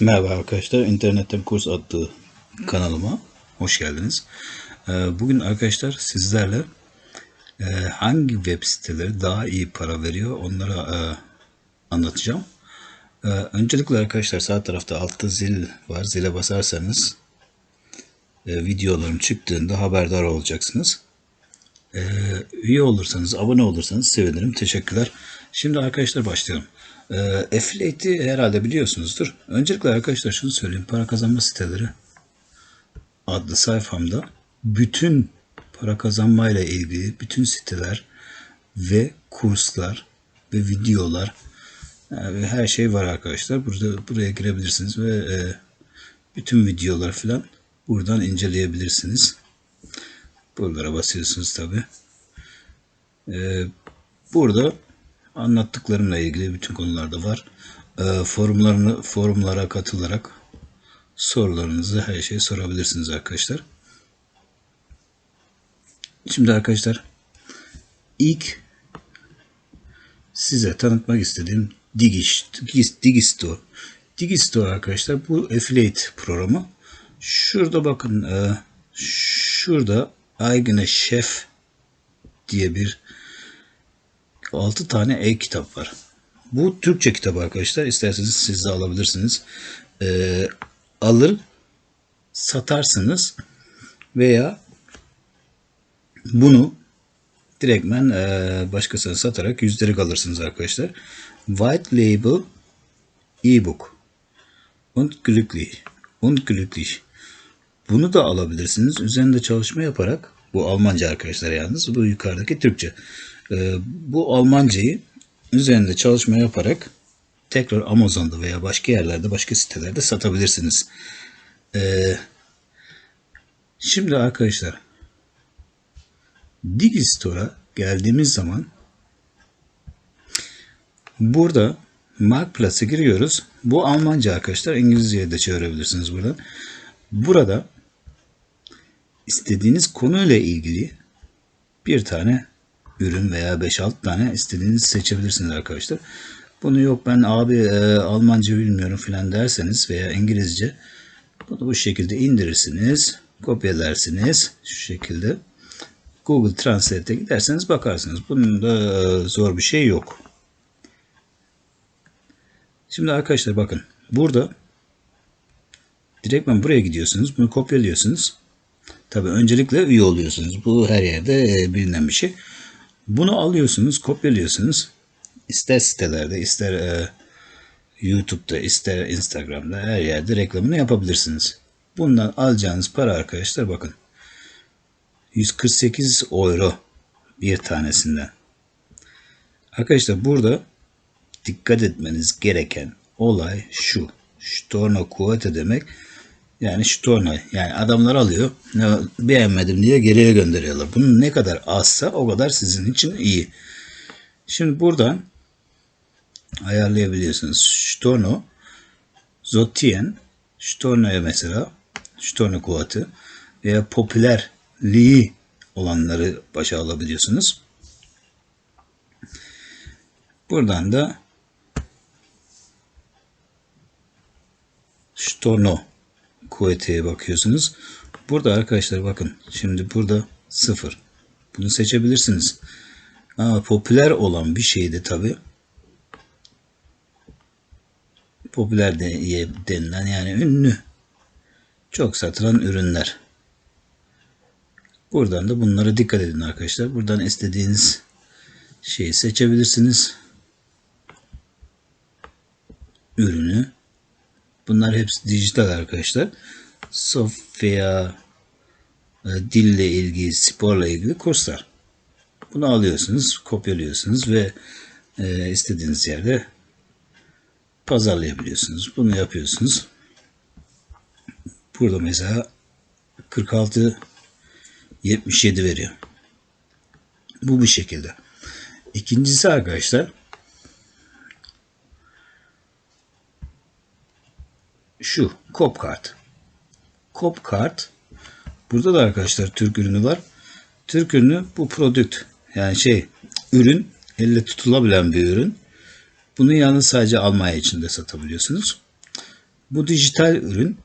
Merhaba arkadaşlar, İnternetten Kurs adlı kanalıma hoş geldiniz. Ee, Bugün arkadaşlar sizlerle e, hangi web siteleri daha iyi para veriyor onlara e, anlatacağım. Ee, Öncelikle arkadaşlar sağ tarafta altta zil var. Zile basarsanız e, videolarım çıktığında haberdar olacaksınız. Üye olursanız, abone olursanız sevinirim. Teşekkürler. Şimdi arkadaşlar başlayalım. Ee, affiliate'i herhalde biliyorsunuzdur. Öncelikle arkadaşlar şunu söyleyeyim. Para kazanma siteleri adlı sayfamda bütün para kazanmayla ilgili bütün siteler ve kurslar ve videolar yani her şey var arkadaşlar. Burada buraya girebilirsiniz ve e, bütün videolar falan buradan inceleyebilirsiniz. Buralara basıyorsunuz tabi. Ee, burada anlattıklarımla ilgili bütün konularda var. Ee, forumlarını forumlara katılarak sorularınızı her şeyi sorabilirsiniz arkadaşlar. Şimdi arkadaşlar ilk size tanıtmak istediğim Digiş, Digis, Digisto. Digisto arkadaşlar bu affiliate programı. Şurada bakın e, şurada Eigene Chef diye bir 6 tane e-kitap var. Bu Türkçe kitap arkadaşlar. İsterseniz siz de alabilirsiniz. Ee, alır satarsınız veya bunu direktmen e, başkasına satarak yüzdelik alırsınız arkadaşlar. White Label e-book und glücklich bunu da alabilirsiniz. Üzerinde çalışma yaparak bu Almanca arkadaşlar yalnız bu yukarıdaki Türkçe. Ee, bu Almancayı üzerinde çalışma yaparak tekrar Amazon'da veya başka yerlerde başka sitelerde satabilirsiniz. Ee, şimdi arkadaşlar Digistore'a geldiğimiz zaman burada Marketplace'e giriyoruz. Bu Almanca arkadaşlar. İngilizce'ye de çevirebilirsiniz buradan. Burada istediğiniz konuyla ilgili bir tane ürün veya 5-6 tane istediğiniz seçebilirsiniz arkadaşlar. Bunu yok ben abi e, Almanca bilmiyorum filan derseniz veya İngilizce bunu bu şekilde indirirsiniz. Kopyalarsınız şu şekilde. Google Translate'e giderseniz bakarsınız. Bunun da e, zor bir şey yok. Şimdi arkadaşlar bakın burada direktmen buraya gidiyorsunuz. Bunu kopyalıyorsunuz. Tabi öncelikle üye oluyorsunuz. Bu her yerde e, bilinen bir şey. Bunu alıyorsunuz, kopyalıyorsunuz. İster sitelerde, ister e, YouTube'da, ister Instagram'da her yerde reklamını yapabilirsiniz. Bundan alacağınız para arkadaşlar bakın. 148 euro bir tanesinden. Arkadaşlar burada dikkat etmeniz gereken olay şu. Storno kuvvete demek yani Storno yani adamlar alıyor beğenmedim diye geriye gönderiyorlar. Bunun ne kadar azsa o kadar sizin için iyi. Şimdi buradan ayarlayabiliyorsunuz. Storno Zotien Storno'ya mesela Storno kuvveti veya popülerliği olanları başa alabiliyorsunuz. Buradan da Storno kuvveteye bakıyorsunuz. Burada arkadaşlar bakın şimdi burada sıfır. Bunu seçebilirsiniz. Ama popüler olan bir şeydi tabi. Popüler de, denilen yani ünlü. Çok satılan ürünler. Buradan da bunlara dikkat edin arkadaşlar. Buradan istediğiniz şeyi seçebilirsiniz. Ürünü Bunlar hepsi dijital arkadaşlar. Sofya e, dille ilgili, sporla ilgili kurslar. Bunu alıyorsunuz, kopyalıyorsunuz ve e, istediğiniz yerde pazarlayabiliyorsunuz. Bunu yapıyorsunuz. Burada mesela 46 77 veriyor. Bu bir şekilde. İkincisi arkadaşlar şu Copcard. Copcard burada da arkadaşlar Türk ürünü var. Türk ürünü bu produkt yani şey ürün elle tutulabilen bir ürün. Bunu yalnız sadece Almanya içinde satabiliyorsunuz. Bu dijital ürün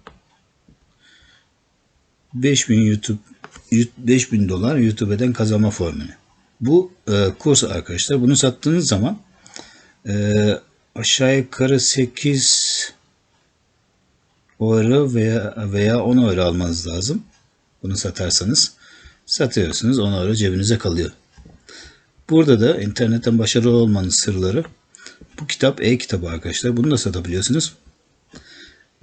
5000 YouTube 5000 dolar YouTube'den kazanma formülü. Bu e, kurs arkadaşlar. Bunu sattığınız zaman e, aşağı yukarı 8 euro veya veya 10 euro almanız lazım. Bunu satarsanız satıyorsunuz 10 euro cebinize kalıyor. Burada da internetten başarılı olmanın sırları bu kitap e-kitabı arkadaşlar. Bunu da satabiliyorsunuz.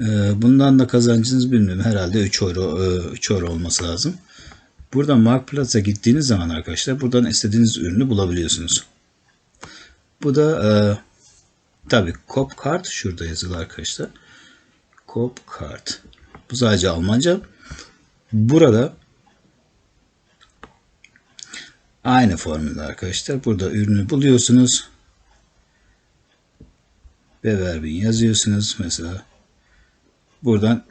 Ee, Bundan da kazancınız bilmiyorum herhalde 3 euro, e, 3 euro olması lazım. Buradan Marketplace'a gittiğiniz zaman arkadaşlar buradan istediğiniz ürünü bulabiliyorsunuz. Bu da e, tabi Copcard şurada yazılı arkadaşlar. Copcard. Bu sadece Almanca. Burada aynı formülde arkadaşlar. Burada ürünü buluyorsunuz. Beverbin yazıyorsunuz mesela. Buradan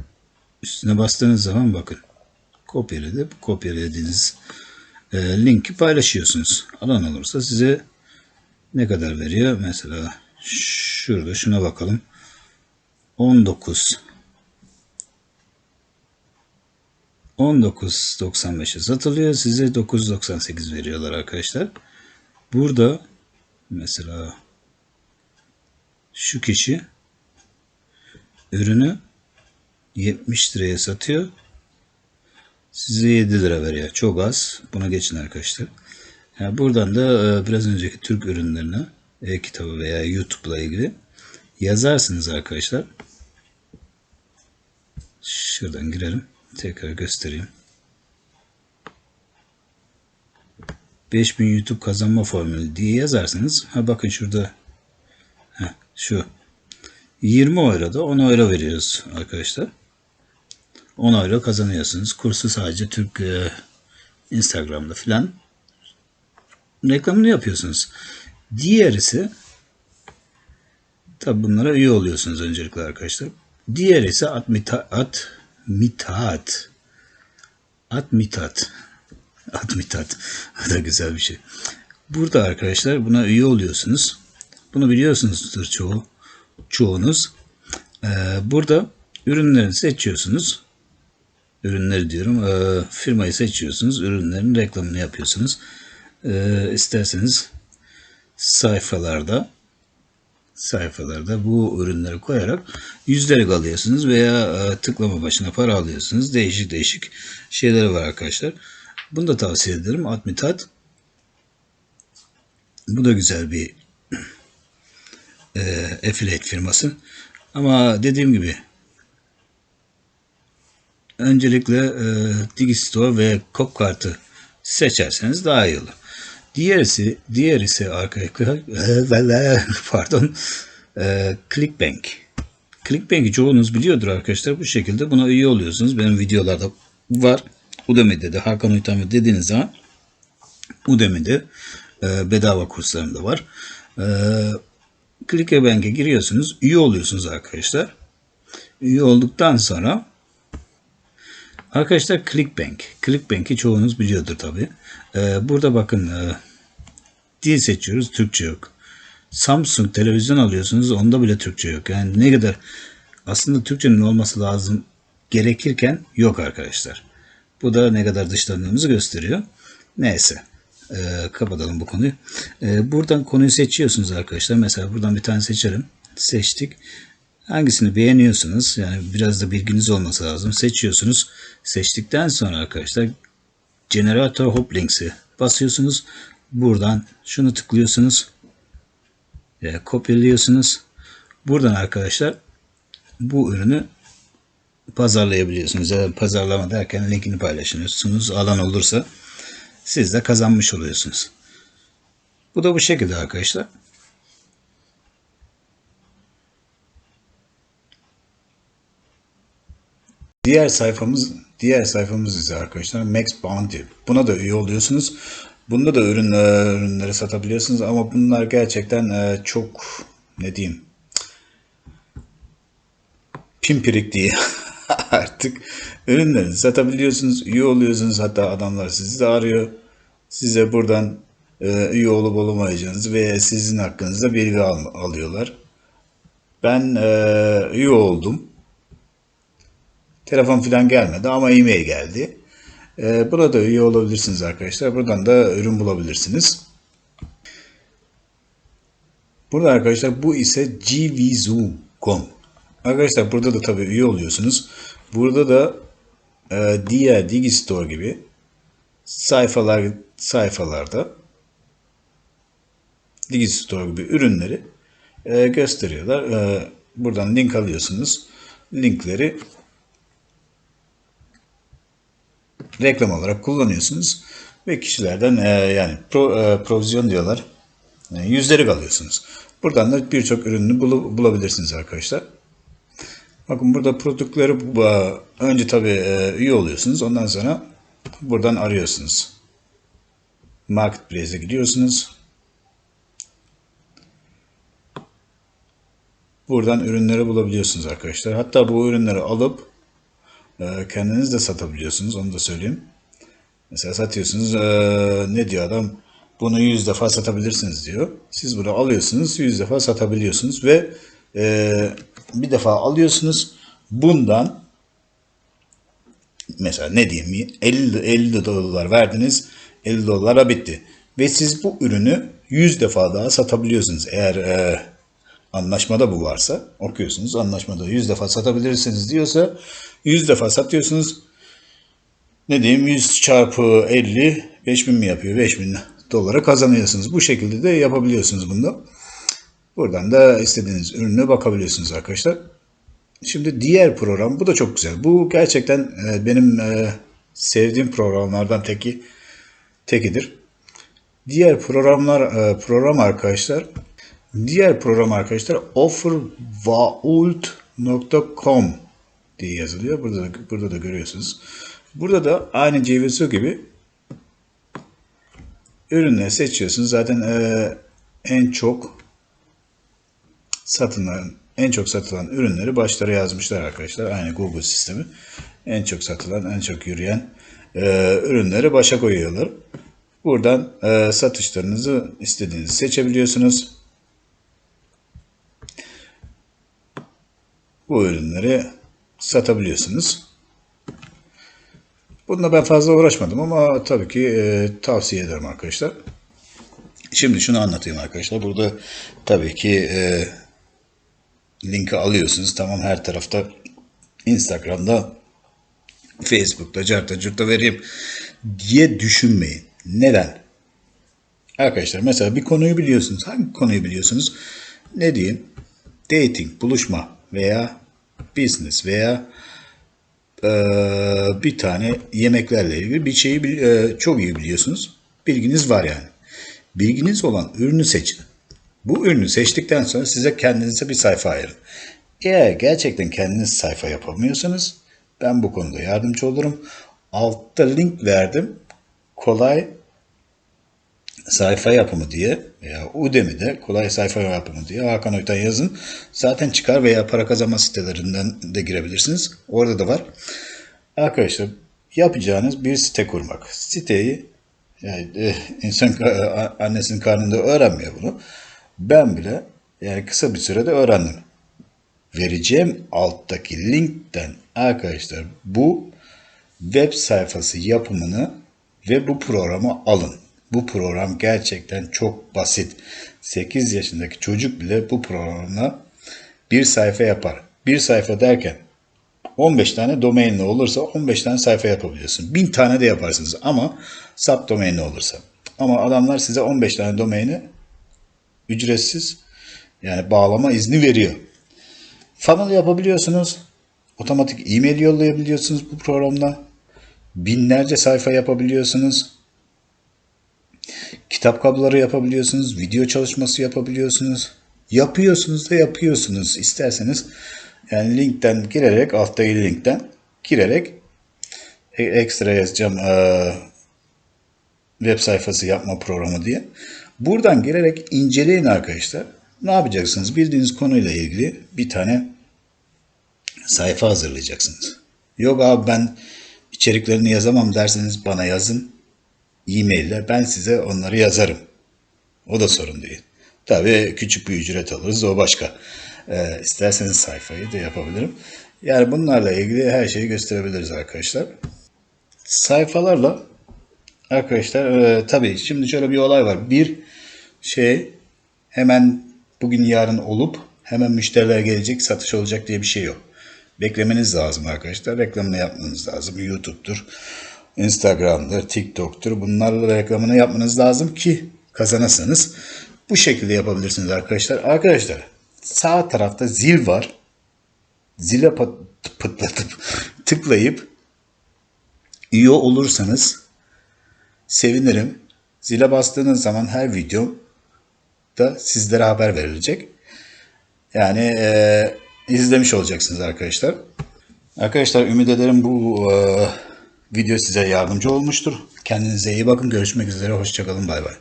üstüne bastığınız zaman bakın kopyalayıp kopyaladığınız e, linki paylaşıyorsunuz. Alan olursa size ne kadar veriyor? Mesela şurada şuna bakalım. 19 19.95'e satılıyor. Size 9.98 veriyorlar arkadaşlar. Burada mesela şu kişi ürünü 70 liraya satıyor. Size 7 lira veriyor. Çok az. Buna geçin arkadaşlar. Yani buradan da e, biraz önceki Türk ürünlerine e-kitabı veya YouTube'la ilgili yazarsınız arkadaşlar. Şuradan girelim. Tekrar göstereyim. 5000 YouTube kazanma formülü diye yazarsanız ha bakın şurada heh, şu 20 euro da 10 euro veriyoruz arkadaşlar. 10 euro kazanıyorsunuz. Kursu sadece Türk e, Instagram'da filan reklamını yapıyorsunuz. Diğer ise tabi bunlara üye oluyorsunuz öncelikle arkadaşlar. Diğer ise Admita, Admitat. Admitat. Admitat. O da güzel bir şey. Burada arkadaşlar buna üye oluyorsunuz. Bunu biliyorsunuzdur çoğu çoğunuz. Ee, burada ürünleri seçiyorsunuz. Ürünleri diyorum. E, firmayı seçiyorsunuz. Ürünlerin reklamını yapıyorsunuz. E, sayfalarda sayfalarda bu ürünleri koyarak yüzdelik alıyorsunuz veya e, tıklama başına para alıyorsunuz. Değişik değişik şeyleri var arkadaşlar. Bunu da tavsiye ederim. Admitat. Bu da güzel bir e, affiliate firması. Ama dediğim gibi öncelikle e, Digistore ve Copkart'ı seçerseniz daha iyi olur. Diğerisi, diğer ise arkadaşlar pardon e, Clickbank. Clickbank'i çoğunuz biliyordur arkadaşlar. Bu şekilde buna üye oluyorsunuz. Benim videolarda var. Udemy'de de Hakan Uytamı dediğiniz zaman Udemy'de e, bedava kurslarım da var. E, Clickbank'e giriyorsunuz. Üye oluyorsunuz arkadaşlar. Üye olduktan sonra Arkadaşlar Clickbank. Clickbank'i çoğunuz biliyordur tabi. Ee, burada bakın e, dil seçiyoruz. Türkçe yok. Samsung televizyon alıyorsunuz. Onda bile Türkçe yok. Yani ne kadar aslında Türkçenin olması lazım gerekirken yok arkadaşlar. Bu da ne kadar dışlandığımızı gösteriyor. Neyse. Ee, kapatalım bu konuyu. Ee, buradan konuyu seçiyorsunuz arkadaşlar. Mesela buradan bir tane seçelim. Seçtik. Hangisini beğeniyorsunuz? Yani biraz da bilginiz olması lazım. Seçiyorsunuz. Seçtikten sonra arkadaşlar Generator Hop Links'i basıyorsunuz. Buradan şunu tıklıyorsunuz. E, kopyalıyorsunuz. Buradan arkadaşlar bu ürünü pazarlayabiliyorsunuz. Yani pazarlama derken linkini paylaşıyorsunuz. Alan olursa siz de kazanmış oluyorsunuz. Bu da bu şekilde arkadaşlar. Diğer sayfamız diğer sayfamız ise arkadaşlar Max Bounty. Buna da üye oluyorsunuz. Bunda da ürün, e, ürünleri satabiliyorsunuz ama bunlar gerçekten e, çok ne diyeyim pimpirik diye artık ürünleri satabiliyorsunuz. Üye oluyorsunuz. Hatta adamlar sizi de arıyor. Size buradan e, üye olup olamayacağınız veya sizin hakkınızda bilgi al- alıyorlar. Ben e, üye oldum. Telefon falan gelmedi ama e-mail geldi. Ee, buna da üye olabilirsiniz arkadaşlar. Buradan da ürün bulabilirsiniz. Burada arkadaşlar bu ise gvizu.com. Arkadaşlar burada da tabii üye oluyorsunuz. Burada da e, diğer Digistore gibi sayfalar sayfalarda Digistore gibi ürünleri e, gösteriyorlar. E, buradan link alıyorsunuz. Linkleri reklam olarak kullanıyorsunuz ve kişilerden e, yani pro, e, provizyon diyorlar. E, yüzdelik alıyorsunuz. Buradan da birçok ürünü bul, bulabilirsiniz arkadaşlar. Bakın burada produktları e, önce tabii e, üye oluyorsunuz. Ondan sonra buradan arıyorsunuz. Marketplace'e gidiyorsunuz. Buradan ürünleri bulabiliyorsunuz arkadaşlar. Hatta bu ürünleri alıp kendiniz de satabiliyorsunuz. Onu da söyleyeyim. Mesela satıyorsunuz. e, ne diyor adam? Bunu 100 defa satabilirsiniz diyor. Siz bunu alıyorsunuz. 100 defa satabiliyorsunuz ve e, bir defa alıyorsunuz. Bundan mesela ne diyeyim 50, 50 dolar verdiniz 50 dolara bitti. Ve siz bu ürünü 100 defa daha satabiliyorsunuz. Eğer e, anlaşmada bu varsa okuyorsunuz. Anlaşmada 100 defa satabilirsiniz diyorsa 100 defa satıyorsunuz. Ne diyeyim 100 çarpı 50 5000 mi yapıyor? 5000 dolara kazanıyorsunuz. Bu şekilde de yapabiliyorsunuz bunu. Buradan da istediğiniz ürüne bakabiliyorsunuz arkadaşlar. Şimdi diğer program bu da çok güzel. Bu gerçekten e, benim e, sevdiğim programlardan teki tekidir. Diğer programlar e, program arkadaşlar diğer program arkadaşlar offervault.com diye yazılıyor. Burada da, burada da görüyorsunuz. Burada da aynı CVSO gibi ürünleri seçiyorsunuz. Zaten e, en çok satılan en çok satılan ürünleri başlara yazmışlar arkadaşlar. Aynı Google sistemi. En çok satılan, en çok yürüyen e, ürünleri başa koyuyorlar. Buradan e, satışlarınızı istediğinizi seçebiliyorsunuz. Bu ürünleri satabiliyorsunuz. Bununla ben fazla uğraşmadım ama tabii ki e, tavsiye ederim arkadaşlar. Şimdi şunu anlatayım arkadaşlar. Burada tabii ki e, linki alıyorsunuz. Tamam her tarafta Instagram'da Facebook'ta, carta curta vereyim diye düşünmeyin. Neden? Arkadaşlar mesela bir konuyu biliyorsunuz. Hangi konuyu biliyorsunuz? Ne diyeyim? Dating, buluşma veya business veya e, bir tane yemeklerle ilgili bir şeyi e, çok iyi biliyorsunuz. Bilginiz var yani. Bilginiz olan ürünü seçin. Bu ürünü seçtikten sonra size kendinize bir sayfa ayırın. Eğer gerçekten kendiniz sayfa yapamıyorsanız ben bu konuda yardımcı olurum. Altta link verdim. Kolay sayfa yapımı diye veya Udemy'de kolay sayfa yapımı diye Hakan Oytan yazın. Zaten çıkar veya para kazanma sitelerinden de girebilirsiniz. Orada da var. Arkadaşlar yapacağınız bir site kurmak. Siteyi yani e, insan annesinin karnında öğrenmiyor bunu. Ben bile yani kısa bir sürede öğrendim. Vereceğim alttaki linkten arkadaşlar bu web sayfası yapımını ve bu programı alın. Bu program gerçekten çok basit. 8 yaşındaki çocuk bile bu programla bir sayfa yapar. Bir sayfa derken 15 tane domainli olursa 15 tane sayfa yapabiliyorsun. 1000 tane de yaparsınız ama subdomainli olursa. Ama adamlar size 15 tane domaini ücretsiz yani bağlama izni veriyor. Funnel yapabiliyorsunuz. Otomatik e-mail yollayabiliyorsunuz bu programda. Binlerce sayfa yapabiliyorsunuz. Kitap kabloları yapabiliyorsunuz. Video çalışması yapabiliyorsunuz. Yapıyorsunuz da yapıyorsunuz. İsterseniz yani linkten girerek alttaki linkten girerek e, ekstra yazacağım e, web sayfası yapma programı diye. Buradan girerek inceleyin arkadaşlar. Ne yapacaksınız? Bildiğiniz konuyla ilgili bir tane sayfa hazırlayacaksınız. Yok abi ben içeriklerini yazamam derseniz bana yazın. E-mail ile ben size onları yazarım. O da sorun değil. Tabii küçük bir ücret alırız o başka. Ee, isterseniz sayfayı da yapabilirim. Yani bunlarla ilgili her şeyi gösterebiliriz arkadaşlar. Sayfalarla arkadaşlar e, tabii şimdi şöyle bir olay var. Bir şey hemen bugün yarın olup hemen müşteriler gelecek satış olacak diye bir şey yok. Beklemeniz lazım arkadaşlar. Reklamını yapmanız lazım. YouTube'dur, Instagram'dır, TikTok'tur. Bunlarla reklamını yapmanız lazım ki kazanasınız. Bu şekilde yapabilirsiniz arkadaşlar. Arkadaşlar sağ tarafta zil var. Zile pıtlatıp tıklayıp üye olursanız sevinirim. Zile bastığınız zaman her video da sizlere haber verilecek. Yani eee, izlemiş olacaksınız arkadaşlar. Arkadaşlar ümit ederim bu eee, video size yardımcı olmuştur. Kendinize iyi bakın. Görüşmek üzere. Hoşçakalın. Bay bay.